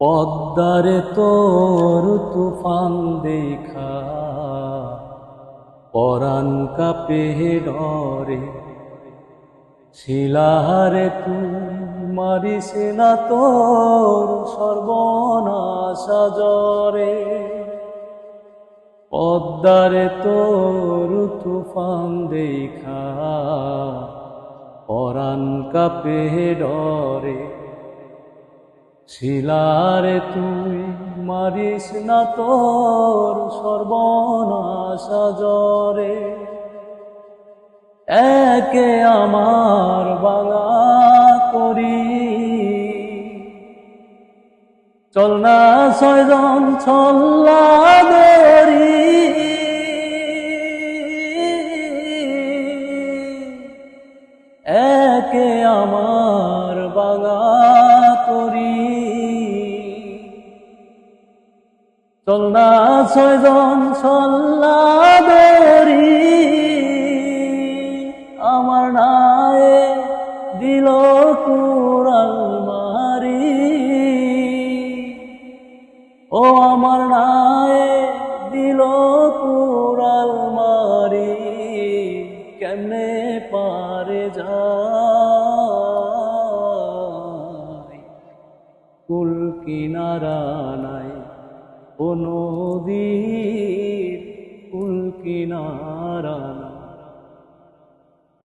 পদ্মারে তোর তুফান দেখা, পরাণ কাপে ডরে। শিলাহারে তুই মারিস না তোর সর্বনাশা জরে পদ্মারে তোর তুফান দেখা, পরাণ কাপে ডরে। শিলারে তুই মারিস না তোর সর্বনাশা জরে একে আমার বাঙা করি। চল না ছয়জন ছল্লা দেরি একে আমার বাঙা করি। চল ছয়জন ছল্লা দেরি আমার নায়ে দিল কুরাল মারি ও আমার নায়ে দিল কুরাল মারি কেমনে পারে যায়? কুল কিনারা নাই ও নদীর কুল কিনারা